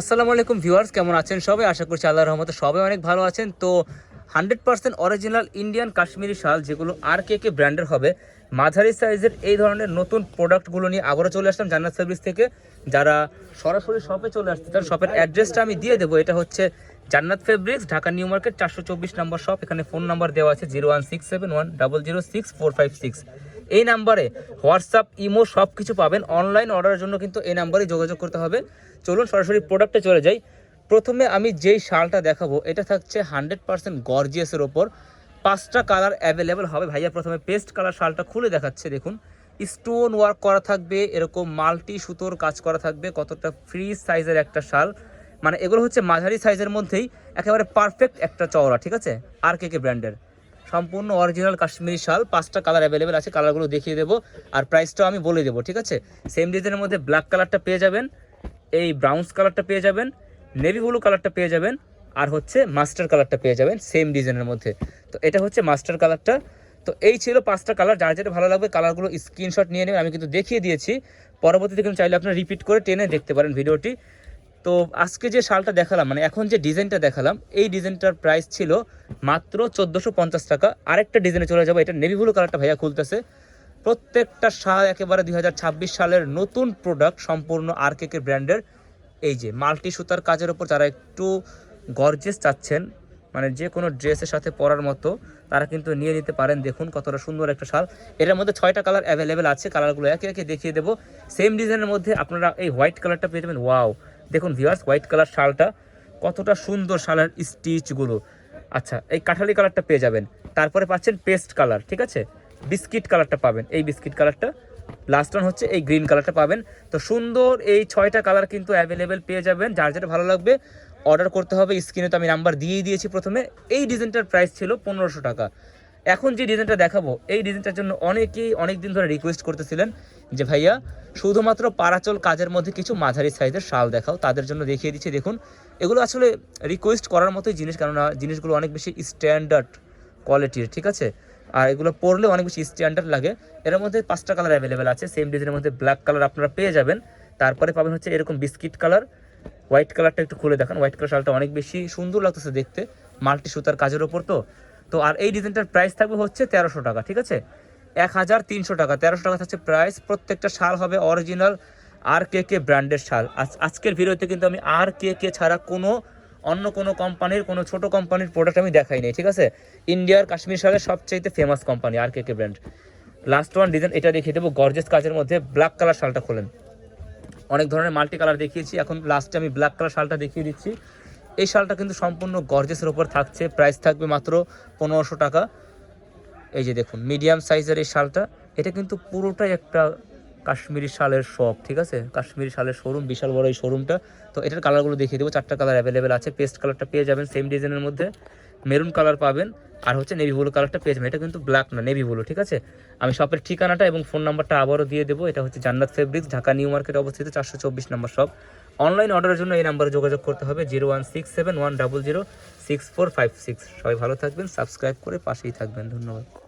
আসসালামু আলাইকুম ভিউয়ার্স, কেমন আছেন সবাই? আশা করছি আল্লাহর রহমতে সবাই অনেক ভালো আছেন। তো hundred percent original Indian Kashmiri shawl, যেগুলো আর কে কে ব্র্যান্ডের হবে, মাঝারি সাইজের এই ধরনের নতুন প্রোডাক্টগুলো নিয়ে আবারও চলে আসলাম জান্নাত সার্ভিস থেকে। যারা সরাসরি শপে চলে আসছে তার শপের অ্যাড্রেসটা আমি দিয়ে দেবো। এটা হচ্ছে জান্নাত ফেব্রিক্স, ঢাকা নিউ মার্কেট, চারশো চব্বিশ নম্বর শপ। এখানে ফোন নাম্বার দেওয়া আছে zero one six seven one double zero six four five six. এই নাম্বারে হোয়াটসঅ্যাপ, ইমো সব কিছু পাবেন। অনলাইন অর্ডারের জন্য কিন্তু এই নাম্বারে যোগাযোগ করতে হবে। চলুন সরাসরি প্রোডাক্টে চলে যাই। প্রথমে আমি যেই শালটা দেখাবো, এটা থাকছে হান্ড্রেড পার্সেন্ট গর্জিয়াসের ওপর। পাঁচটা কালার অ্যাভেলেবেল হবে। ভাইয়া প্রথমে পেস্ট কালার শালটা খুলে দেখাচ্ছে, দেখুন। স্টোন ওয়ার্ক করা থাকবে, এরকম মাল্টি সুতোর কাজ করা থাকবে, কতটা ফ্রি সাইজের একটা শাল। মানে এগুলো হচ্ছে মাঝারি সাইজের মধ্যেই একেবারে পারফেক্ট একটা চওড়া, ঠিক আছে? আর কে কে ব্র্যান্ডের সম্পূর্ণ অরিজিনাল কাশ্মীরি শাল, পাঁচটা কালার অ্যাভেলেবেল আছে কালারগুলো দেখিয়ে দেবো। আর প্রাইসটাও আমি বলে দেবো, ঠিক আছে? সেম ডিজাইনের মধ্যে ব্ল্যাক কালারটা পেয়ে যাবেন, এই ব্রাউন্স কালারটা পেয়ে যাবেন নেভি ব্লু কালারটা পেয়ে যাবেন, আর হচ্ছে মাস্টার কালারটা পেয়ে যাবেন সেম ডিজাইনের মধ্যে। তো এটা হচ্ছে মাস্টার কালারটা তো এই ছিল পাঁচটা কালার যার যেটা ভালো লাগবে কালারগুলো স্ক্রিনশট নিয়ে নেবেন, আমি কিন্তু দেখিয়ে দিয়েছি। পরবর্তীতে কিন্তু চাইলে আপনারা রিপিট করে টেনে দেখতে পারেন ভিডিওটি। তো আজকে যে শালটা দেখালাম মানে এখন যে ডিজাইনটা দেখালাম, এই ডিজাইনটার প্রাইস ছিল মাত্র চোদ্দোশো পঞ্চাশ টাকা। আরেকটা ডিজাইনে চলে যাব, এটা নেভি ব্লু কালারটা ভাইয়া খুলতেছে। প্রত্যেকটা শাল একেবারে দুই হাজার ছাব্বিশ সালের নতুন প্রোডাক্ট সম্পূর্ণ আর কে ব্র্যান্ডের এই যে মাল্টি সুতার কাজের ওপর যারা একটু গর্জেস চাচ্ছেন মানে যে কোনো ড্রেসের সাথে পরার মতো, তারা কিন্তু নিয়ে নিতে পারেন। দেখুন কতটা সুন্দর একটা শাল। এটার মধ্যে ছয়টা কালার অ্যাভেলেবেল আছে কালারগুলো একে একে দেখিয়ে দেবো। সেম ডিজাইনের মধ্যে আপনারা এই হোয়াইট কালারটা পেয়ে যাবেন। ওয়াও দেখুন ভিউয়ার্স হোয়াইট কালার শালটা কতটা সুন্দর শালের স্টিচগুলো আচ্ছা এই কাঠালি কালারটা পেয়ে যাবেন। তারপরে পাচ্ছেন পেস্ট কালার ঠিক আছে? বিস্কিট কালারটা পাবেন। এই বিস্কিট কালারটা লাস্ট ওয়ান হচ্ছে এই গ্রিন কালারটা পাবেন। তো সুন্দর এই ছয়টা কালার কিন্তু অ্যাভেলেবেল পেয়ে যাবেন। যার যেটা ভালো লাগবে অর্ডার করতে হবে। স্ক্রিনে তো আমি নাম্বার দিয়েই দিয়েছি প্রথমে। এই ডিজাইনটার প্রাইস ছিল পনেরোশো টাকা। এখন যে ডিজাইনটা দেখাবো, এই ডিজাইনটার জন্য অনেকেই অনেক দিন ধরে রিকোয়েস্ট করতেছিলেন যে ভাইয়া, শুধুমাত্র পারাচল কাজের মধ্যে কিছু মাঝারি সাইজের শাল দেখাও, তাদের জন্য দেখিয়ে দিচ্ছি। দেখুন, এগুলো আসলে রিকোয়েস্ট করার মতোই জিনিস, কেননা জিনিসগুলো অনেক বেশি স্ট্যান্ডার্ড কোয়ালিটির ঠিক আছে? আর এগুলো পরলে অনেক বেশি স্ট্যান্ডার্ড লাগে। এর মধ্যে পাঁচটা কালার অ্যাভেলেবেল আছে সেম ডিজাইনের মধ্যে ব্ল্যাক কালার আপনারা পেয়ে যাবেন। তারপরে পাবেন হচ্ছে এরকম বিস্কিট কালার হোয়াইট কালারটা একটু খুলে দেখান। হোয়াইট কালার শালটা অনেক বেশি সুন্দর লাগতেছে দেখতে মাল্টি সুতার কাজের ওপর তো। তো আর এই ডিজাইনটার প্রাইস থাকবে হচ্ছে তেরোশো টাকা, ঠিক আছে? এক হাজার তিনশো টাকা, তেরোশো টাকা থাকছে প্রাইস প্রত্যেকটা শাল হবে অরিজিনাল আর কে কে ব্র্যান্ডের শাল। আজ, আজকের ভিডিওতে কিন্তু আমি আর কে কে ছাড়া কোনো, অন্য কোনো কোম্পানির কোনো ছোট কোম্পানির প্রোডাক্ট আমি দেখাই নাই, ঠিক আছে? ইন্ডিয়ার কাশ্মীর শালের সবচাইতে ফেমাস কোম্পানি আর K K brand last one design এটা দেখিয়ে দেবো গর্জেস কাজের মধ্যে ব্ল্যাক কালার শালটা খোলেন। অনেক ধরনের মাল্টি কালার দেখিয়েছি, এখন লাস্টে আমি ব্ল্যাক কালার শালটা দেখিয়ে দিচ্ছি। এই শালটা কিন্তু সম্পূর্ণ গর্জেসের ওপর থাকছে প্রাইস থাকবে মাত্র পনেরোশো টাকা। এই যে দেখুন মিডিয়াম সাইজের এই শালটা, এটা কিন্তু পুরোটাই একটা কাশ্মীরি শালের শপ ঠিক আছে? কাশ্মীরি শালের শোরুম বিশাল বড় এই শোরুমটা তো এটার কালারগুলো দেখিয়ে দেবো, চারটা কালার অ্যাভেলেবেল আছে পেস্ট কালারটা পেয়ে যাবেন সেম ডিজাইনের মধ্যে। মেরুন কালার পাবেন, আর হচ্ছে নেভি ব্লু কালারটা পেয়ে যাবেন। এটা কিন্তু ব্ল্যাক না নেভি ব্লু ঠিক আছে? আমি শপের ঠিকানাটা এবং ফোন নাম্বারটা আবারও দিয়ে দেবো। এটা হচ্ছে জান্নাত ফেব্রিক্স ঢাকা নিউ মার্কেট অবস্থিত, চারশো চব্বিশ নম্বর শপ অনলাইন অর্ডারের জন্য এই নাম্বারে যোগাযোগ করতে হবে zero one six seven one double zero six four five six সবাই ভালো থাকবেন সাবস্ক্রাইব করে পাশেই থাকবেন। ধন্যবাদ।